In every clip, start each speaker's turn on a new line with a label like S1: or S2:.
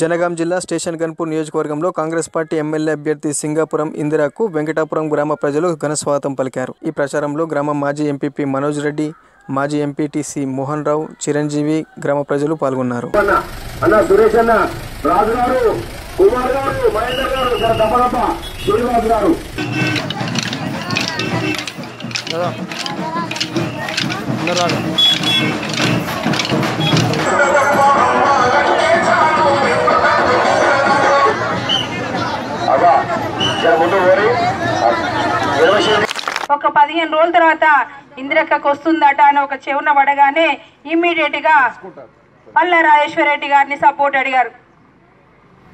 S1: జనగాం జిల్లా స్టేషన్ గన్పూర్ నియోజకవర్గంలో Congress party MLA అభ్యర్థి సింగాపురం ఇందిరాకు వెంకటాపురం గ్రామ ప్రజలు ఘనస్వాగతం పలికారు. ఈ ప్రచారంలో గ్రామం మాజీ ఎంపీపీ మనోజ్ రెడ్డి మాజీ ఎంపీటీసీ మోహన్ రావు చిరంజీవి గ్రామ ప్రజలు పాల్గొన్నారు.
S2: అన్న
S3: ఒక పదిహేను రోజుల తర్వాత ఇందిరక్కకు వస్తుందట అని ఒక చెవున పడగానే ఇమ్మీడియట్గా పల్ల రాజేశ్వర రెడ్డి గారిని సపోర్ట్ అడిగారు.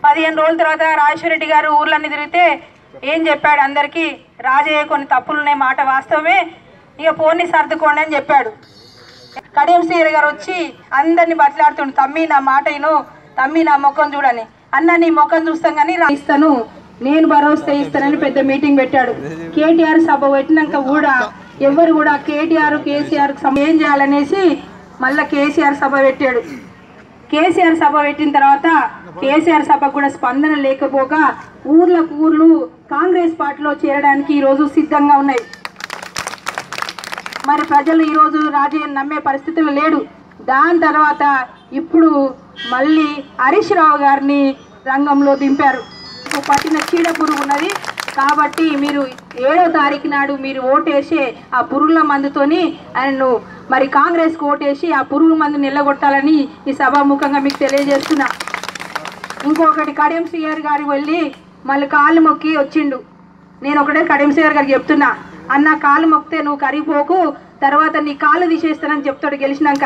S3: పదిహేను రోజుల తర్వాత రాజేశ్వర రెడ్డి గారు ఊర్లన్నీ తిరిగితే ఏం చెప్పాడు? అందరికీ రాజయ్య కొన్ని తప్పులున్నాయి మాట వాస్తవమే. ఇక పోనీ సర్దుకోండి అని చెప్పాడు. కడియం శ్రీర గారు వచ్చి అందరిని బట్లాడుతుండు తమ్మి నా మాట ఇను తమ్మి నా ముఖం చూడని. అన్న నీ ముఖం చూస్తాం కానీ రాయిస్తాను నేను భరోసా ఇస్తానని పెద్ద మీటింగ్ పెట్టాడు. కేటీఆర్ సభ పెట్టినాక కూడా ఎవరు కూడా కేటీఆర్ కేసీఆర్ ఏం చేయాలనేసి మళ్ళా కేసీఆర్ సభ పెట్టాడు. కేసీఆర్ సభ పెట్టిన తర్వాత కేసీఆర్ సభకు కూడా స్పందన లేకపోగా ఊర్లకు ఊర్లు కాంగ్రెస్ పార్టీలో చేరడానికి ఈరోజు సిద్ధంగా ఉన్నాయి. మరి ప్రజలు ఈరోజు రాజయ్యను నమ్మే పరిస్థితులు లేడు. దాని తర్వాత ఇప్పుడు మళ్ళీ హరీష్ రావు గారిని రంగంలో దింపారు. ఇప్పుడు పట్టిన చీడ పురుగు ఉన్నది. కాబట్టి మీరు ఏడో తారీఖు నాడు మీరు ఓటేసి ఆ పురుగుల మందుతోని ఆయనను మరి కాంగ్రెస్కి ఓటేసి ఆ పురుగు మందు నిల్లగొట్టాలని ఈ సభాముఖంగా మీకు తెలియజేస్తున్నా. ఇంకొకటి కడియం సిఆర్ గారికి వెళ్ళి మళ్ళీ కాళ్ళు మొక్కి వచ్చిండు. నేను ఒకటే కడియం సిఆర్ గారికి చెప్తున్నా. అన్న కాలు మొక్కితే నువ్వు కరిగిపోకు తర్వాత నీ కాళ్ళు తీసేస్తానని చెప్తాడు గెలిచినాక.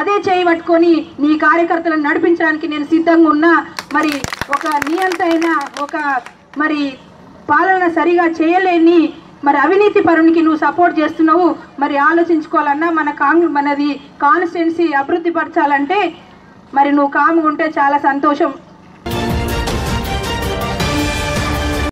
S3: అదే చేయి పట్టుకొని నీ కార్యకర్తలను నడిపించడానికి నేను సిద్ధంగా ఉన్నా. మరి ఒక నియంత ఒక మరి పాలన సరిగా చేయలేని మరి అవినీతి పరునికి నువ్వు సపోర్ట్ చేస్తున్నావు. మరి ఆలోచించుకోవాలన్నా మన కాంగ్ మనది కాన్స్టిట్యున్సీ అభివృద్ధి పరచాలంటే మరి నువ్వు కాము ఉంటే చాలా సంతోషం.